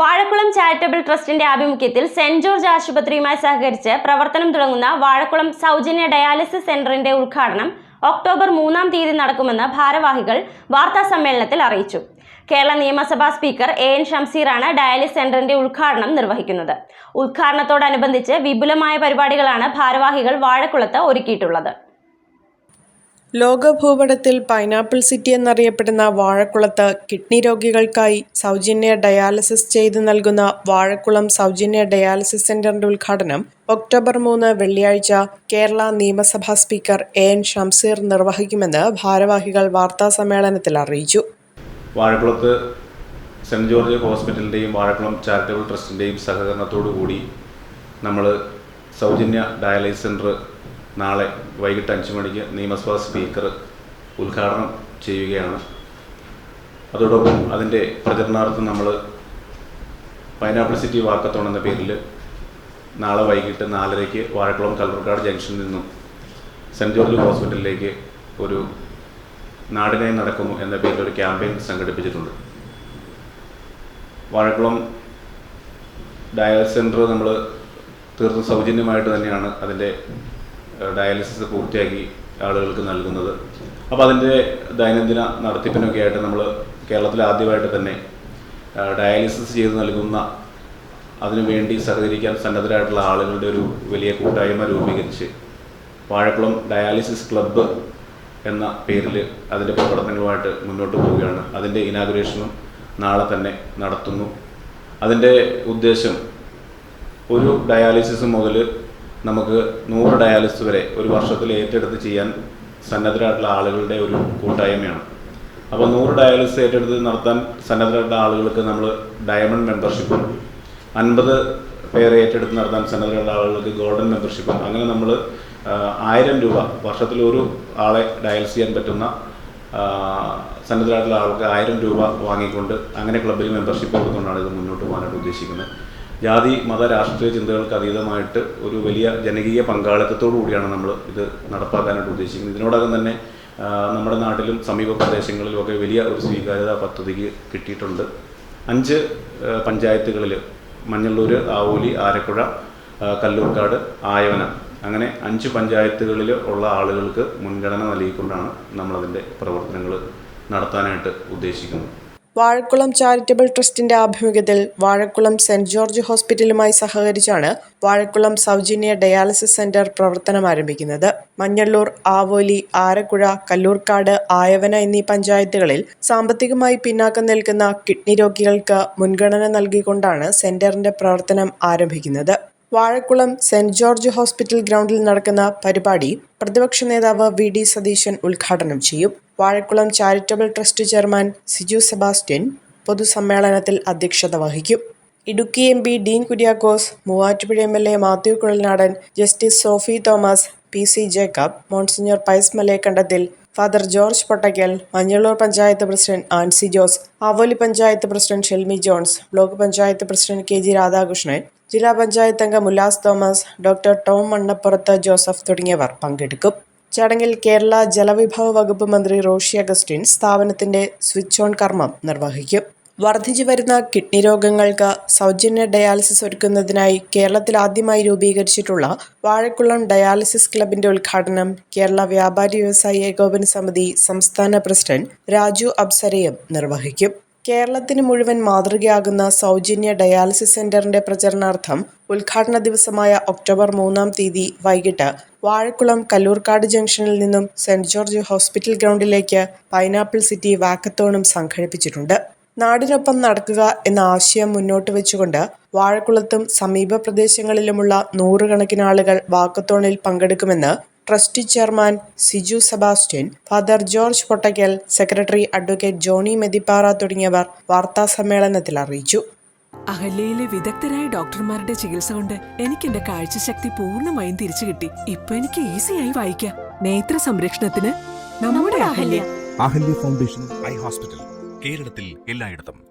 Vazhakulam charitable ട്രസ്റ്റിന്റെ ആഭിമുഖ്യത്തിൽ saint George ആശുപത്രിയുമായി സഹകരിച്ച് പ്രവർത്തനം തുടങ്ങുന്ന വാഴക്കുളം സൗജന്യ ഡയാലിസിസ് സെന്ററിന്റെ ഉദ്ഘാടനം ഒക്ടോബർ മൂന്നാം തീയതി നടക്കുമെന്ന് ഭാരവാഹികൾ വാർത്താ സമ്മേളനത്തിൽ അറിയിച്ചു. കേരള നിയമസഭാ സ്പീക്കർ എ എൻ ഷംസീറാണ് ഡയാലിസ് സെന്ററിന്റെ ഉദ്ഘാടനം നിർവഹിക്കുന്നത്. ഉദ്ഘാടനത്തോടനുബന്ധിച്ച് വിപുലമായ പരിപാടികളാണ് ഭാരവാഹികൾ വാഴക്കുളത്ത് ഒരുക്കിയിട്ടുള്ളത്. ലോക ഭൂപടത്തിൽ പൈനാപ്പിൾ സിറ്റി എന്നറിയപ്പെടുന്ന വാഴക്കുളത്ത് കിഡ്നി രോഗികൾക്കായി സൗജന്യ ഡയാലിസിസ് ചെയ്തു നൽകുന്ന വാഴക്കുളം സൗജന്യ ഡയാലിസിസ് സെന്ററിന്റെ ഉദ്ഘാടനം ഒക്ടോബർ മൂന്ന് വെള്ളിയാഴ്ച കേരള നിയമസഭാ സ്പീക്കർ എ എൻ ഷംസീർ നിർവഹിക്കുമെന്ന് ഭാരവാഹികൾ വാർത്താ സമ്മേളനത്തിൽ അറിയിച്ചു. വാഴക്കുളത്ത് സെന്റ് ജോർജ് ഹോസ്പിറ്റലിന്റെയും വാഴക്കുളം ചാരിറ്റബിൾ ട്രസ്റ്റിന്റെയും സഹകരണത്തോടു കൂടി നമ്മൾ സൗജന്യ ഡയാലിസിസ് സെന്റർ നാളെ വൈകിട്ട് അഞ്ച് മണിക്ക് നിയമസഭാ സ്പീക്കർ ഉദ്ഘാടനം ചെയ്യുകയാണ്. അതോടൊപ്പം അതിന്റെ പ്രചരണാർത്ഥം നമ്മൾ പൈനാപ്പിൾ സിറ്റി വാക്കത്തോൺ എന്ന പേരിൽ നാളെ വൈകിട്ട് നാലരയ്ക്ക് വാഴക്കുളം കല്ലൂർക്കാട് ജംഗ്ഷനിൽ നിന്നും സെന്റ് ജോർജ് ഹോസ്പിറ്റലിലേക്ക് ഒരു നാടിനായി നടക്കുന്നു എന്ന പേരിൽ ഒരു ക്യാമ്പയിൻ സംഘടിപ്പിച്ചിട്ടുണ്ട്. വാഴക്കുളം ഡയൽ സെന്റർ നമ്മൾ തീർത്തും സൗജന്യമായിട്ട് തന്നെയാണ് അതിന്റെ ഡയാലിസിസ് പൂർത്തിയാക്കി ആളുകൾക്ക് നൽകുന്നത്. അപ്പോൾ അതിന്റെ ദൈനംദിന നടത്തിപ്പിനൊക്കെ ആയിട്ട് നമ്മൾ കേരളത്തിൽ ആദ്യമായിട്ട് തന്നെ ഡയാലിസിസ് ചെയ്ത് നൽകുന്ന അതിനു വേണ്ടി സഹകരിക്കാൻ സന്നദ്ധരായിട്ടുള്ള ആളുകളുടെ ഒരു വലിയ കൂട്ടായ്മ രൂപീകരിച്ച് വാഴക്കുളം ഡയാലിസിസ് ക്ലബ്ബ് എന്ന പേരിൽ അതിന്റെ പ്രവർത്തനങ്ങളുമായിട്ട് മുന്നോട്ട് പോവുകയാണ്. അതിന്റെ ഇനാഗുറേഷനും നാളെ തന്നെ നടത്തുന്നു. അതിന്റെ ഉദ്ദേശം ഒരു ഡയാലിസിസ് മുതൽ നമുക്ക് നൂറ് ഡയാലിസിസ് വരെ ഒരു വർഷത്തിൽ ഏറ്റെടുത്ത് ചെയ്യാൻ സന്നദ്ധരായിട്ടുള്ള ആളുകളുടെ ഒരു കൂട്ടായ്മയാണ്. അപ്പോൾ നൂറ് ഡയാലിസിസ് ഏറ്റെടുത്ത് നടത്താൻ സന്നദ്ധരായിട്ടുള്ള ആളുകൾക്ക് നമ്മൾ ഡയമണ്ട് മെമ്പർഷിപ്പ് അൻപത് പേരെ ഏറ്റെടുത്ത് നടത്താൻ സന്നദ്ധരായിട്ടുള്ള ആളുകൾക്ക് ഗോൾഡൻ മെമ്പർഷിപ്പ് അങ്ങനെ നമ്മൾ ആയിരം രൂപ വർഷത്തിൽ ഒരു ആളെ ഡയാലിസ് ചെയ്യാൻ പറ്റുന്ന സന്നദ്ധരായിട്ടുള്ള ആൾക്ക് ആയിരം രൂപ വാങ്ങിക്കൊണ്ട് അങ്ങനെ ക്ലബ്ബിൽ മെമ്പർഷിപ്പ് കൊടുത്തുകൊണ്ടാണ് ഇത് മുന്നോട്ട് പോകാനായിട്ട് ഉദ്ദേശിക്കുന്നത്. ജാതി മത രാഷ്ട്രീയ ചിന്തകൾക്ക് അതീതമായിട്ട് ഒരു വലിയ ജനകീയ പങ്കാളിത്തത്തോടു കൂടിയാണ് നമ്മൾ ഇത് നടപ്പാക്കാനായിട്ട് ഉദ്ദേശിക്കുന്നത്. ഇതിനോടകം തന്നെ നമ്മുടെ നാട്ടിലും സമീപ പ്രദേശങ്ങളിലും ഒക്കെ വലിയ ഒരു സ്വീകാര്യത പദ്ധതിക്ക് കിട്ടിയിട്ടുണ്ട്. അഞ്ച് പഞ്ചായത്തുകളിൽ മഞ്ഞള്ളൂർ ആവൂലി ആരക്കുഴ കല്ലൂർക്കാട് ആയവന അങ്ങനെ അഞ്ച് പഞ്ചായത്തുകളിൽ ഉള്ള ആളുകൾക്ക് മുൻഗണന നൽകിക്കൊണ്ടാണ് നമ്മളതിന്റെ പ്രവർത്തനങ്ങൾ നടത്താനായിട്ട് ഉദ്ദേശിക്കുന്നത്. വാഴക്കുളം ചാരിറ്റബിൾ ട്രസ്റ്റിന്റെ ആഭിമുഖ്യത്തിൽ വാഴക്കുളം സെന്റ് ജോർജ് ഹോസ്പിറ്റലുമായി സഹകരിച്ചാണ് വാഴക്കുളം സൗജന്യ ഡയാലിസിസ് സെന്റർ പ്രവർത്തനം ആരംഭിക്കുന്നത്. മഞ്ഞള്ളൂർ ആവോലി ആരക്കുഴ കല്ലൂർക്കാട് ആയവന എന്നീ പഞ്ചായത്തുകളിൽ സാമ്പത്തികമായി പിന്നാക്കം നിൽക്കുന്ന കിഡ്നി രോഗികൾക്ക് മുൻഗണന നൽകിക്കൊണ്ടാണ് സെന്ററിന്റെ പ്രവർത്തനം ആരംഭിക്കുന്നത്. വാഴക്കുളം സെന്റ് ജോർജ് ഹോസ്പിറ്റൽ ഗ്രൗണ്ടിൽ നടക്കുന്ന പരിപാടി പ്രതിപക്ഷ നേതാവ് വി ഡി സതീശൻ ഉദ്ഘാടനം ചെയ്യും. Vazhakulam charitable trust chairman Siju Sebastian പൊതുസമ്മേളനത്തിൽ അധ്യക്ഷത വഹിക്കും. Idukki M P Dean Kuriakose Muvattupuzha M L A Mathew Kuzhalnadan justice Sophy Thomas P C Jacob monsignor Pius Malayakandathil father George Pottackal Manjalloor panchayat president Ancy Jose Avoli panchayat president Shelmi Johns block panchayat president K G Radhakrishnan ജില്ലാ പഞ്ചായത്ത് അംഗം Ullas Thomas doctor Tom മണ്ണപ്പുറത്ത് Joseph തുടങ്ങിയവർ പങ്കെടുക്കും. ചടങ്ങിൽ കേരള ജലവിഭവ വകുപ്പ് മന്ത്രി Roshy Augustine സ്ഥാപനത്തിന്റെ switch on കർമ്മം നിർവഹിക്കും. വർദ്ധിച്ചു വരുന്ന കിഡ്നി രോഗങ്ങൾക്ക് സൗജന്യ ഡയാലിസിസ് ഒരുക്കുന്നതിനായി കേരളത്തിൽ ആദ്യമായി രൂപീകരിച്ചിട്ടുള്ള വാഴക്കുളം ഡയാലിസിസ് ക്ലബിന്റെ ഉദ്ഘാടനം കേരള വ്യാപാരി വ്യവസായി ഏകോപന സമിതി സംസ്ഥാന പ്രസിഡന്റ് രാജു അബ്സരയും നിർവഹിക്കും. കേരളത്തിന് മുഴുവൻ മാതൃകയാകുന്ന സൗജന്യ ഡയാലിസിസ് സെന്ററിന്റെ പ്രചരണാർത്ഥം ഉദ്ഘാടന ദിവസമായ ഒക്ടോബർ മൂന്നാം തീയതി വൈകിട്ട് വാഴക്കുളം കല്ലൂർക്കാട് ജംഗ്ഷനിൽ നിന്നും സെന്റ് ജോർജ് ഹോസ്പിറ്റൽ ഗ്രൗണ്ടിലേക്ക് പൈനാപ്പിൾ സിറ്റി വാക്കത്തോണും സംഘടിപ്പിച്ചിട്ടുണ്ട്. നാടിനൊപ്പം നടക്കുക എന്ന ആശയം മുന്നോട്ട് വെച്ചുകൊണ്ട് വാഴക്കുളത്തും സമീപ പ്രദേശങ്ങളിലുമുള്ള നൂറുകണക്കിന് ആളുകൾ വാക്കത്തോണിൽ പങ്കെടുക്കുമെന്ന് trust chairman Siju Sebastian father George Pottackal secretary advocate Johny Methippara തുടങ്ങിയവർ വാർത്താ സമ്മേളനത്തിൽ അറിയിച്ചു. അഹല്യയിലെ വിദഗ്ധരായ ഡോക്ടർമാരുടെ ചികിത്സ കൊണ്ട് എനിക്ക് എന്റെ കാഴ്ചശക്തി പൂർണമായും തിരിച്ചു കിട്ടി. ഇപ്പൊ എനിക്ക് ഈസിയായി വായിക്കാം. നേത്ര സംരക്ഷണത്തിന് നമ്മുടെ Ahalya. Ahalya foundation eye hospital കേരളത്തിൽ എല്ലായിടത്തും.